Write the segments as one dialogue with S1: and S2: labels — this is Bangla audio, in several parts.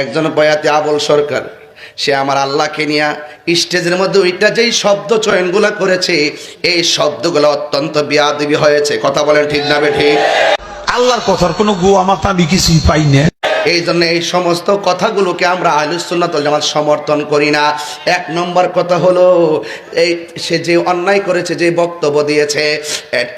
S1: একজন বয়াতি আবল সরকার, সে আমার আল্লাহকে নিয়ে স্টেজের মধ্যে ওইটা যেই শব্দ চয়নগুলো করেছে, এই শব্দগুলো অত্যন্ত বিয়াদবি হয়েছে। কথা বলেন ঠিক না বে ঠিক?
S2: আল্লাহর কথার কোনো গো আমার আমি কিছুই পাই না
S1: এই জন্য এই সমস্ত কথাগুলোকে আমরা আহলুসুন্নাতুল জামাত সমর্থন করি না। এক নম্বর কথা হলো, এই সে যে অন্যায় করেছে, যে বক্তব্য দিয়েছে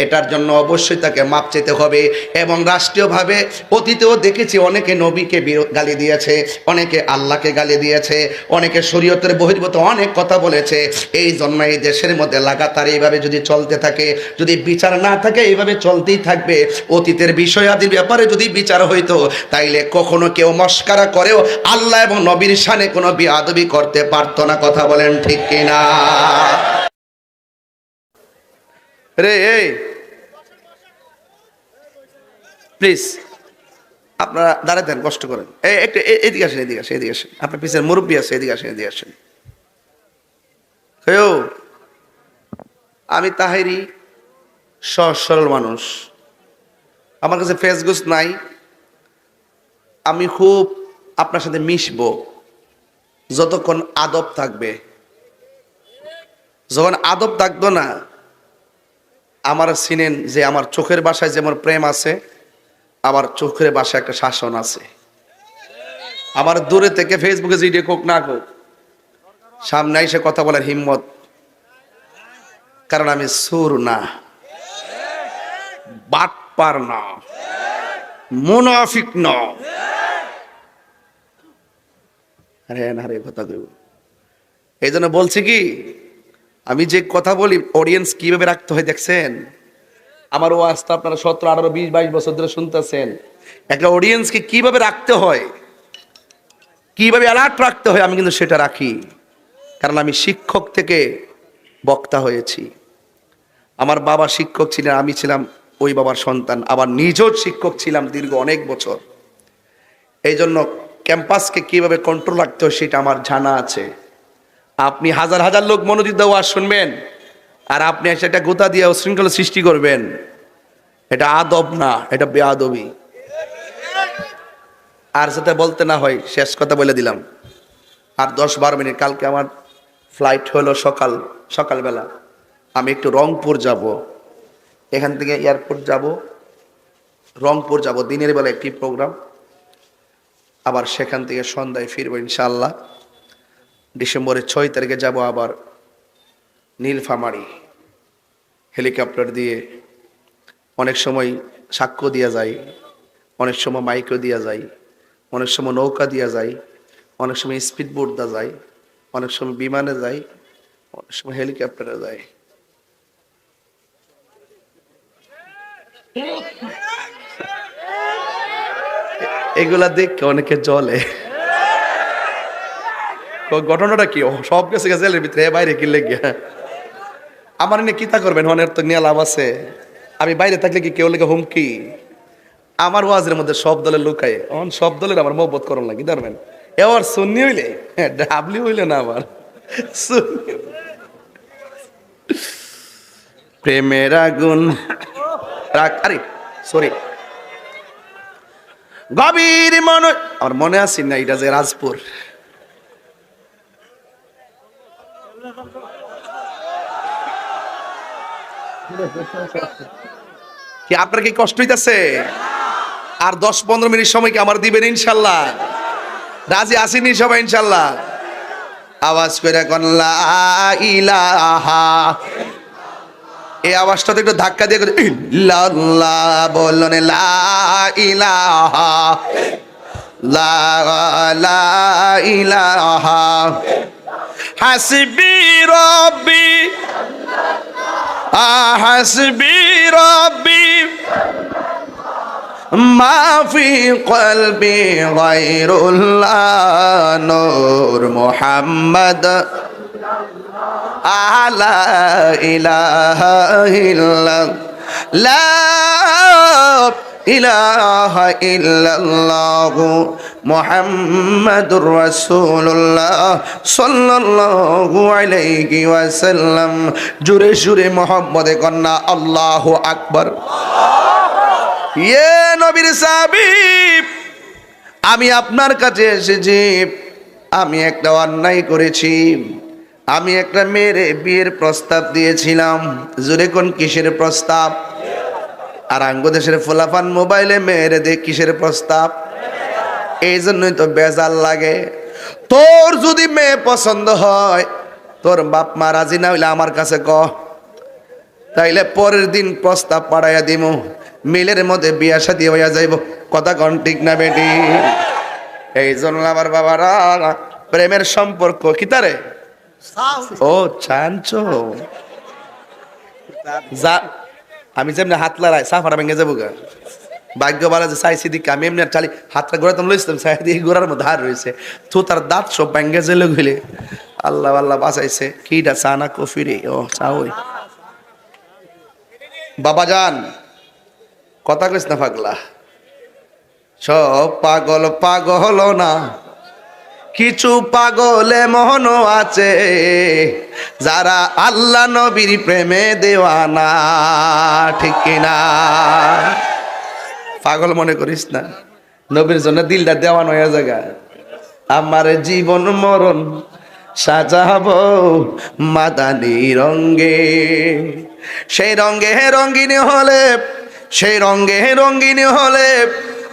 S1: এটার জন্য অবশ্যই তাকে মাপ চেতে হবে এবং রাষ্ট্রীয়ভাবে অতীতেও দেখেছি অনেকে নবীকে গালি দিয়েছে, অনেকে আল্লাহকে গালি দিয়েছে, অনেকে শরীয়তের বহির্ভূত অনেক কথা বলেছে। এই জন্য এই দেশের মধ্যে লাগাতার এইভাবে যদি চলতে থাকে, যদি বিচার না থাকে, এইভাবে চলতেই থাকবে। অতীতের বিষয়াদির ব্যাপারে যদি বিচার হইতো, তাইলে কখনো কেউ মস্কারা করেও আল্লাহ এবং নবীর শানে কোনো বিয়াদবি করতে পারতো না, কথা বলেন ঠিক কিনা? রে, এই প্লিজ আপনারা দাঁড়াতে দেন, কষ্ট করেন। এই একটু এদিকে আসেন এদিকে আসেন এদিকে আসেন। আপনার পিছের মুরব্বী আছে, এদিকে আসেন এদিকে আসেন। আমি তাহেরি সহজ সরল মানুষ। আমার কাছে ফেসগুস নাই আমি খুব আপনার সাথে মিশবো। যতক্ষণ আদব থাকবে। যখন আদব থাকতো না, আমার চিনেন যে আমার চোখের বাসায় যেমন প্রেম আছে, আমার চোখের বাসায় একটা শাসন আছে। আমার দূরে থেকে ফেসবুকে জিডিও কোক না কোক সামনে এসে কথা বলার হিম্মত। কারণ আমি সুর না। বাটপার না। মুনাফিক না। আরে না রে, কথা দেব এই জন্য বলছি কি, আমি যে কথা বলি অডিয়েন্স কীভাবে রাখতে হয় দেখছেন? আমার ওয়াজটা আপনারা সতেরো, আঠারো, বিশ, বাইশ বছর ধরে শুনতেছেন। একটা অডিয়েন্সকে কীভাবে রাখতে হয়, কীভাবে অ্যালার্ট রাখতে হয়, আমি কিন্তু সেটা রাখি। কারণ আমি শিক্ষক থেকে বক্তা হয়েছি। আমার বাবা শিক্ষক ছিলেন, আমি ছিলাম ওই বাবার সন্তান। আবার নিজেও শিক্ষক ছিলাম দীর্ঘ অনেক বছর। এই জন্য ক্যাম্পাসকে কীভাবে কন্ট্রোল রাখতে হয় সেটা আমার জানা আছে। আপনি হাজার হাজার লোক মনোযোগ দেওয়া শুনবেন, আর আপনি এসে গোতা দিয়ে শৃঙ্খলা সৃষ্টি করবেন। এটা আদব না, এটা বেআদবি। আর যাতে বলতে না হয়, শেষ কথা বলে দিলাম। আর দশ বারো মিনিট, কালকে আমার ফ্লাইট হলো সকাল, সকালবেলা। আমি একটু রংপুর যাব। এখান থেকে এয়ারপোর্ট যাব। রংপুর যাব, দিনের বেলা একটি প্রোগ্রাম আবার সেখান থেকে সন্ধ্যায় ফিরবো ইনশাল্লাহ ডিসেম্বরের ছয় তারিখে যাব আবার নীলফামারি। হেলিকপ্টার দিয়ে অনেক সময় সাক্ষ্য দেওয়া যায় অনেক সময় মাইকও দেওয়া যায় অনেক সময় নৌকা দেওয়া যায় অনেক সময় স্পিড বোট দেওয়া যায় অনেক সময় বিমানে যায় অনেক সময় হেলিকপ্টারে যায় এগুলা দেখে অনেকে জলে ঘটনাটা কি? সব গেছে জেলের ভিতরে বাইরে কি লেগে? আমার এনে কিতা করবেন? অনেক তো নিয়ে লাভ আছে। আমি বাইরে থাকলে কি কেউ লেগে হুমকি? আমার ওয়াজের মধ্যে সব দলের লুকায়। অন সব দলের আমার মহব্বত করুন লাগি ধরবেন এবার সুন্নি হইলে? হ্যাঁ, ডাবলি হইলে না আমার প্রেমের আগুন। রাখ আরে সরি গভীর মন আমার মনে আছে না, এটা যে রাজপুর। কি আপনার কি কষ্ট হইতাছে? আর দশ পনেরো মিনিট সময় কি আমার দিবেন ইনশাল্লাহ? রাজি আসেনি সবাই ইনশাল্লাহ। আওয়াজ করে কোন, লা ইলাহা এই আওয়াজটাতে একটু ধাক্কা দিয়ে করে ইল্লাল্লাহ বললেন লা ইলাহা লা লা ইলাহা হাসবি রব্বি হাসবি রব্বি ما في قلبي غير الله نور محمد لا إله إلا لا إله إلا الله محمد رسول الله صلى الله عليه وسلم জুরে জুরে মোহাম্মদে কন্যা আল্লাহ আকবর ইয়ে নবীর সাবিব আমি আপনার কাছে এসেছি আমি একটা অন্যায় করেছি আমি একটা মেয়ের বিয়ের প্রস্তাব দিয়েছিলাম। জোরে কোন কিসের প্রস্তাব? আর আঙ্গদেশের ফোলাফান মোবাইলে মেয়েরে দেখ কিসের প্রস্তাব? এই জন্যই তো বেজাল লাগে। তোর যদি মেয়ে পছন্দ হয়, তোর বাপ মা রাজি না হইলে আমার কাছে ক। তাইলে পরের দিন প্রস্তাব পাড়াইয়া দিব মিলের মধ্যে বিয়া শাদি হইয়া যাইব। কথা কন ঠিক না বেটি? এই জন্য আমার বাবারা, প্রেমের সম্পর্ক কি তারে? ও, চাঞ্চো। যা, আমি যেমনি হাত লড়াই সাফারা ভেঙে যাব গা। ভাগ্য বলা যে চাইছি দিকে আমি এমনি চালি হাতটা ঘোরা তুমি লইছিলাম চাই দিয়ে ঘোরার মধ্যে হার রয়েছে। তো তার দাঁত সব ভেঙে জেলে গেলে আল্লাহ আল্লাহ বাঁচাইছে। কিটা চা না কফি রে? ও, চা ওই। বাবা যান কথা কইস না পাগলা। সব পাগল পাগল না। কিছু পাগলে মন আছে, যারা আল্লাহ নবীর প্রেমে দেওয়ানা, ঠিক কিনা? পাগল মনে করিস না, নবীর জন্য দিলটা দেওয়ান হয়ে জায়গা আমার জীবন মরণ সাজাবো মাদানি রঙ্গে সেই রঙ্গে রঙ্গিনী হলে, সেই রঙ্গে রঙ্গিনী হলে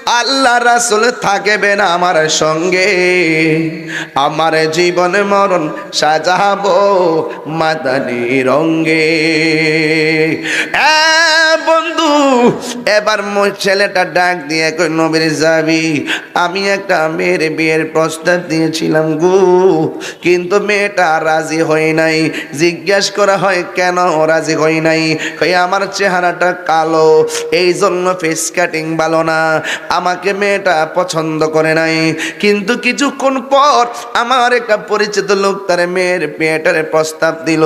S1: আল্লাহ রাসুল থাকবেন আমার সঙ্গে। আমার জীবন মরণ সাজাবো মাদানি রঙ্গে এবার ছেলেটা ডাক দিয়ে কই নবীর যাবি আমি একটা মেয়ের বিয়ের প্রস্তাব দিয়েছিলাম গু, কিন্তু মেয়েটা রাজি হয় নাই। জিজ্ঞাসা করা হয়, কেন রাজি হয় নাই? কই আমার চেহারাটা কালো এই জন্য ফেস কাটিং ভালো না। আমাকে মেয়েটা পছন্দ করে নাই। কিন্তু কিছুক্ষণ পর আমার একটা পরিচিত লোক তার মেয়ের মেয়েটারে প্রস্তাব দিল।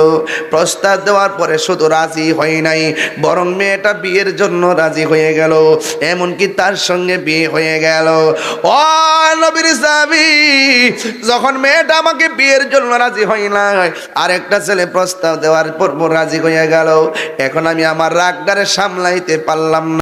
S1: প্রস্তাব দেওয়ার পরে শুধু রাজি হয় নাই, বরং মেয়েটা বিয়ের জন্য রাজি হয়ে গেল, এমনকি তার সঙ্গে বিয়ে হয়ে গেল। ও নবীর সাবি যখন মেয়েটা আমাকে বিয়ের জন্য রাজি হয় না আর একটা ছেলে প্রস্তাব দেওয়ার পর রাজি হয়ে গেল। এখন আমি আমার রাগটারে সামলাইতে পারলাম না।